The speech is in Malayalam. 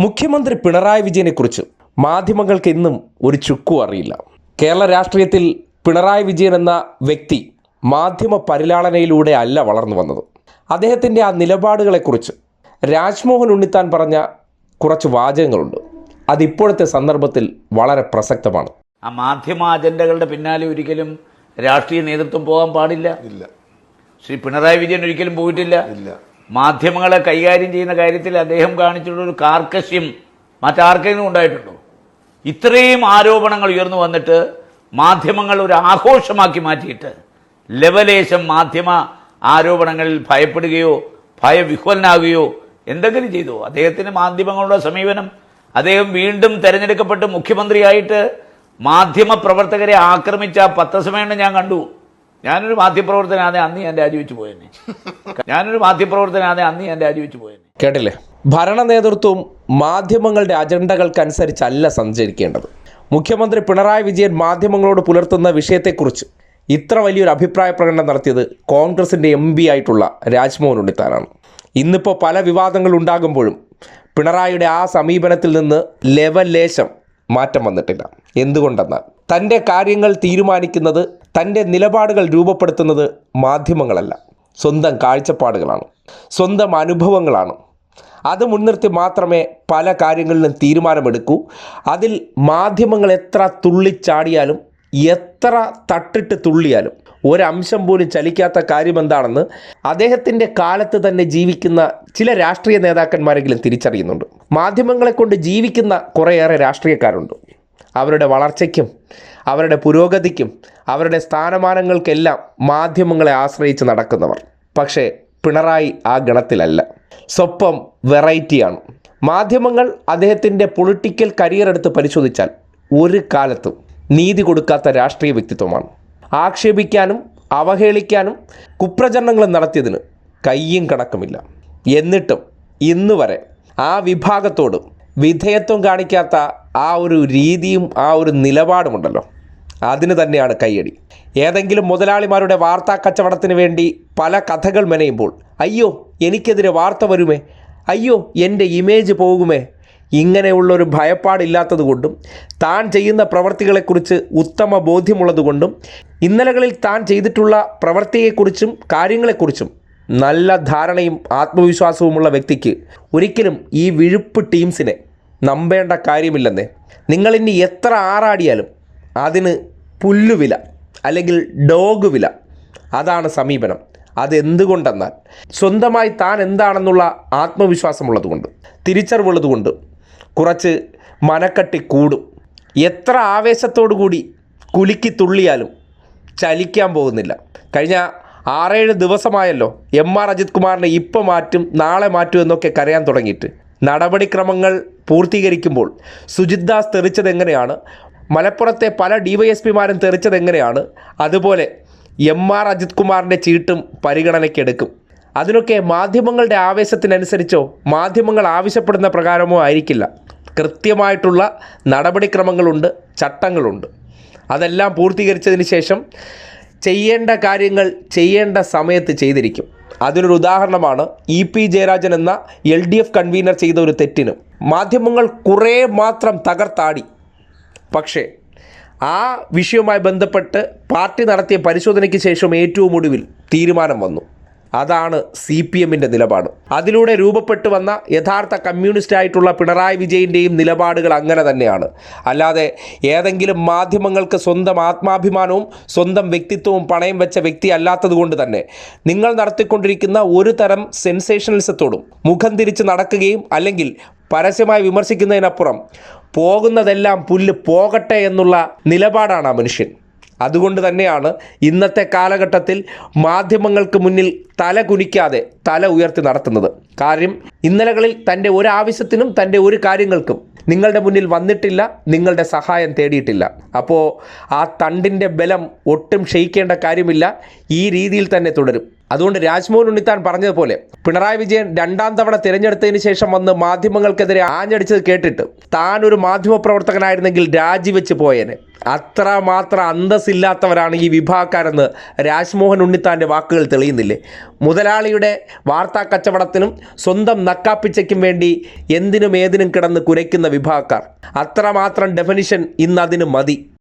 മുഖ്യമന്ത്രി പിണറായി വിജയനെക്കുറിച്ച് മാധ്യമങ്ങൾക്ക് ഇന്നും ഒരു ചുക്കും അറിയില്ല. കേരള രാഷ്ട്രീയത്തിൽ പിണറായി വിജയൻ എന്ന വ്യക്തി മാധ്യമ പരിലാളനയിലൂടെ അല്ല വളർന്നു വന്നത്. അദ്ദേഹത്തിന്റെ ആ നിലപാടുകളെക്കുറിച്ച് രാജ്മോഹൻ ഉണ്ണിത്താൻ പറഞ്ഞ കുറച്ച് വാചകങ്ങളുണ്ട്. അതിപ്പോഴത്തെ സന്ദർഭത്തിൽ വളരെ പ്രസക്തമാണ്. ആ മാധ്യമ അജണ്ടകളുടെ പിന്നാലെ ഒരിക്കലും രാഷ്ട്രീയ നേതൃത്വം പോകാൻ പാടില്ല. ഇല്ല. ശ്രീ പിണറായി വിജയൻ ഒരിക്കലും പോയിട്ടില്ല. ഇല്ല. മാധ്യമങ്ങളെ കൈകാര്യം ചെയ്യുന്ന കാര്യത്തിൽ അദ്ദേഹം കാണിച്ചിട്ടുള്ള ഒരു കാർക്കശ്യം മറ്റാർക്കെങ്കിലും ഉണ്ടായിട്ടുണ്ടോ? ഇത്രയും ആരോപണങ്ങൾ ഉയർന്നു വന്നിട്ട് മാധ്യമങ്ങൾ ഒരു ആഘോഷമാക്കി മാറ്റിയിട്ട് ലെവലേശം മാധ്യമ ആരോപണങ്ങളിൽ ഭയപ്പെടുകയോ ഭയവിഹ്വലനാകുകയോ എന്തെങ്കിലും ചെയ്തു? അദ്ദേഹത്തിന് മാധ്യമങ്ങളുടെ സമീപനം അദ്ദേഹം വീണ്ടും തെരഞ്ഞെടുക്കപ്പെട്ട് മുഖ്യമന്ത്രിയായിട്ട് മാധ്യമ പ്രവർത്തകരെ ആക്രമിച്ച പത്രസമ്മേളനം ഞാൻ കണ്ടു. ഞാനൊരു മാധ്യമപ്രവർത്തനാതെ അന്ന് ഞാൻ രാജിവെച്ച് പോയെന്നെ. ഞാനൊരു മാധ്യമപ്രവർത്തനാതെ അന്ന് ഞാൻ രാജിവെച്ച് പോയെന്നെ. കേട്ടില്ലേ? ഭരണ നേതൃത്വവും മാധ്യമങ്ങളുടെ അജണ്ടകൾക്കനുസരിച്ചല്ല സഞ്ചരിക്കേണ്ടത്. മുഖ്യമന്ത്രി പിണറായി വിജയൻ മാധ്യമങ്ങളോട് പുലർത്തുന്ന വിഷയത്തെക്കുറിച്ച് ഇത്ര വലിയൊരു അഭിപ്രായ പ്രകടനം നടത്തിയത് കോൺഗ്രസിന്റെ എം പി ആയിട്ടുള്ള രാജ്മോഹൻ ഉണ്ണിത്താനാണ്. ഇന്നിപ്പോൾ പല വിവാദങ്ങൾ ഉണ്ടാകുമ്പോഴും പിണറായിയുടെ ആ സമീപനത്തിൽ നിന്ന് ലെവലേശം മാറ്റം വന്നിട്ടില്ല. എന്തുകൊണ്ടെന്നാൽ? തന്റെ കാര്യങ്ങൾ തീരുമാനിക്കുന്നത് തന്റെ നിലപാടുകൾ രൂപപ്പെടുത്തുന്നത് മാധ്യമങ്ങളല്ല. സ്വന്തം കാഴ്ചപ്പാടുകളാണ്. സ്വന്തം അനുഭവങ്ങളാണ്. അത് മുൻനിർത്തി മാത്രമേ പല കാര്യങ്ങളിലും തീരുമാനമെടുക്കൂ. അതിൽ മാധ്യമങ്ങൾ എത്ര തുള്ളിച്ചാടിയാലും എത്ര തട്ടിട്ട് തുള്ളിയാലും ഒരംശം പോലും ചലിക്കാത്ത കാര്യം എന്താണെന്ന് അദ്ദേഹത്തിന്റെ കാലത്ത് തന്നെ ജീവിക്കുന്ന ചില രാഷ്ട്രീയ നേതാക്കന്മാരെങ്കിലും തിരിച്ചറിയുന്നുണ്ട്. മാധ്യമങ്ങളെ കൊണ്ട് ജീവിക്കുന്ന കുറേയേറെ രാഷ്ട്രീയക്കാരുണ്ട്. അവരുടെ വളർച്ചയ്ക്കും അവരുടെ പുരോഗതിക്കും അവരുടെ സ്ഥാനമാനങ്ങൾക്കെല്ലാം മാധ്യമങ്ങളെ ആശ്രയിച്ച് നടക്കുന്നവർ. പക്ഷേ പിണറായി ആ ഗണത്തിലല്ല. സ്വപ്പം വെറൈറ്റിയാണ്. മാധ്യമങ്ങൾ അദ്ദേഹത്തിന്റെ പൊളിറ്റിക്കൽ കരിയർ എടുത്ത് പരിശോധിച്ചാൽ ഒരു കാലത്തും നീതി കൊടുക്കാത്ത രാഷ്ട്രീയ വ്യക്തിത്വമാണ്. ആക്ഷേപിക്കാനും അവഹേളിക്കാനും കുപ്രചരണങ്ങൾ നടത്തിയതിന് കയ്യും കണക്കുമില്ല. എന്നിട്ടും ഇന്നുവരെ ആ വിഭാഗത്തോടും വിധേയത്വം കാണിക്കാത്ത ആ ഒരു രീതിയും ആ ഒരു നിലപാടുമുണ്ടല്ലോ. അതിന് തന്നെയാണ് കയ്യടി. ഏതെങ്കിലും മുതലാളിമാരുടെ വാർത്താ കച്ചവടത്തിന് വേണ്ടി പല കഥകൾ മെനയുമ്പോൾ അയ്യോ എനിക്കെതിരെ വാർത്ത വരുമേ? അയ്യോ എന്റെ ഇമേജ് പോകുമേ? ഇങ്ങനെയുള്ളൊരു ഭയപ്പാടില്ലാത്തത് കൊണ്ടും താൻ ചെയ്യുന്ന പ്രവർത്തികളെക്കുറിച്ച് ഉത്തമ ബോധ്യമുള്ളതുകൊണ്ടും ഇന്നലകളിൽ താൻ ചെയ്തിട്ടുള്ള പ്രവൃത്തിയെക്കുറിച്ചും കാര്യങ്ങളെക്കുറിച്ചും നല്ല ധാരണയും ആത്മവിശ്വാസവുമുള്ള വ്യക്തിക്ക് ഒരിക്കലും ഈ വിഴുപ്പ് ടീംസിനെ നമ്പേണ്ട കാര്യമില്ലെന്നേ. നിങ്ങളിനി എത്ര ആറാടിയാലും അതിന് പുല്ലുവില അല്ലെങ്കിൽ ഡോഗ് വില അതാണ് സമീപനം. അതെന്തുകൊണ്ടെന്നാൽ സ്വന്തമായി താൻ എന്താണെന്നുള്ള ആത്മവിശ്വാസമുള്ളതുകൊണ്ട് തിരിച്ചറിവുള്ളതുകൊണ്ട് കുറച്ച് മനക്കട്ടി കൂടും. എത്ര ആവേശത്തോടു കൂടി കുലുക്കി തുള്ളിയാലും ചലിക്കാൻ പോകുന്നില്ല. കഴിഞ്ഞ ആറേഴ് ദിവസമായല്ലോ എം ആർ അജിത് കുമാറിനെ ഇപ്പം മാറ്റും നാളെ മാറ്റും എന്നൊക്കെ കരയാൻ തുടങ്ങിയിട്ട്. നടപടിക്രമങ്ങൾ പൂർത്തീകരിക്കുമ്പോൾ സുജിത് ദാസ് തെറിച്ചത് എങ്ങനെയാണ്? മലപ്പുറത്തെ പല ഡിവൈഎസ്പിമാരും വൈ എസ് പിമാരും തെറിച്ചത് എങ്ങനെയാണ്? അതുപോലെ എം ആർ അജിത് കുമാറിന്റെ ചീട്ടും പരിഗണനയ്ക്കെടുക്കും അതിനൊക്കെ മാധ്യമങ്ങളുടെ ആവേശത്തിനനുസരിച്ചോ മാധ്യമങ്ങൾ ആവശ്യപ്പെടുന്ന പ്രകാരമോ ആയിരിക്കില്ല. കൃത്യമായിട്ടുള്ള നടപടിക്രമങ്ങളുണ്ട് ചട്ടങ്ങളുണ്ട്. അതെല്ലാം പൂർത്തീകരിച്ചതിന് ശേഷം ചെയ്യേണ്ട കാര്യങ്ങൾ ചെയ്യേണ്ട സമയത്ത് ചെയ്തിരിക്കും. അതിനൊരു ഉദാഹരണമാണ് ഇ പി ജയരാജൻ എന്ന എൽ ഡി എഫ് കൺവീനർ ചെയ്ത ഒരു തെറ്റിന്. മാധ്യമങ്ങൾ കുറേ മാത്രം തകർത്താടി. പക്ഷേ ആ വിഷയവുമായി ബന്ധപ്പെട്ട് പാർട്ടി നടത്തിയ പരിശോധനയ്ക്ക് ശേഷം ഏറ്റവും ഒടുവിൽ തീരുമാനം വന്നു. അതാണ് സി പി എമ്മിന്റെ നിലപാട്. അതിലൂടെ രൂപപ്പെട്ടു വന്ന യഥാർത്ഥ കമ്മ്യൂണിസ്റ്റ് ആയിട്ടുള്ള പിണറായി വിജയന്റെയും നിലപാടുകൾ അങ്ങനെ തന്നെയാണ്. അല്ലാതെ ഏതെങ്കിലും മാധ്യമങ്ങൾക്ക് സ്വന്തം ആത്മാഭിമാനവും സ്വന്തം വ്യക്തിത്വവും പണയം വെച്ച വ്യക്തി അല്ലാത്തതുകൊണ്ട് തന്നെ നിങ്ങൾ നടത്തിക്കൊണ്ടിരിക്കുന്ന ഒരു തരം സെൻസേഷണലിസത്തോടും മുഖം തിരിച്ച് നടക്കുകയും അല്ലെങ്കിൽ പരസ്യമായി വിമർശിക്കുന്നതിനപ്പുറം പോകുന്നതെല്ലാം പുല്ല് പോകട്ടെ എന്നുള്ള നിലപാടാണ് ആ മനുഷ്യൻ. അതുകൊണ്ട് തന്നെയാണ് ഇന്നത്തെ കാലഘട്ടത്തിൽ മാധ്യമങ്ങൾക്ക് മുന്നിൽ തല കുനിക്കാതെ തല ഉയർത്തി നടത്തുന്നത്. കാര്യം ഇന്നലകളിൽ തന്റെ ഒരു ആവശ്യത്തിനും തന്റെ ഒരു കാര്യങ്ങൾക്കും നിങ്ങളുടെ മുന്നിൽ വന്നിട്ടില്ല നിങ്ങളുടെ സഹായം തേടിയിട്ടില്ല. അപ്പോൾ ആ തണ്ടിന്റെ ബലം ഒട്ടും ക്ഷയിക്കേണ്ട കാര്യമില്ല. ഈ രീതിയിൽ തന്നെ തുടരും. അതുകൊണ്ട് രാജ്മോഹൻ ഉണ്ണിത്താൻ പറഞ്ഞതുപോലെ പിണറായി വിജയൻ രണ്ടാം തവണ തിരഞ്ഞെടുത്തതിന് ശേഷം വന്ന് മാധ്യമങ്ങൾക്കെതിരെ ആഞ്ഞടിച്ചത് കേട്ടിട്ട് താൻ ഒരു മാധ്യമ പ്രവർത്തകനായിരുന്നെങ്കിൽ രാജിവെച്ച് പോയേനെ. അത്ര അത്രമാത്രം അന്തസ്സില്ലാത്തവരാണ് ഈ വിഭാഗക്കാരെന്ന് രാജ്മോഹൻ ഉണ്ണിത്താന്റെ വാക്കുകൾ തെളിയുന്നില്ലേ? മുതലാളിയുടെ വാർത്താ കച്ചവടത്തിനും സ്വന്തം നക്കാപ്പിച്ചയ്ക്കും വേണ്ടി എന്തിനും ഏതിനും കിടന്ന് കുരയ്ക്കുന്ന വിഭാഗക്കാർ. അത്രമാത്രം ഡെഫിനിഷൻ ഇന്ന് അതിന് മതി.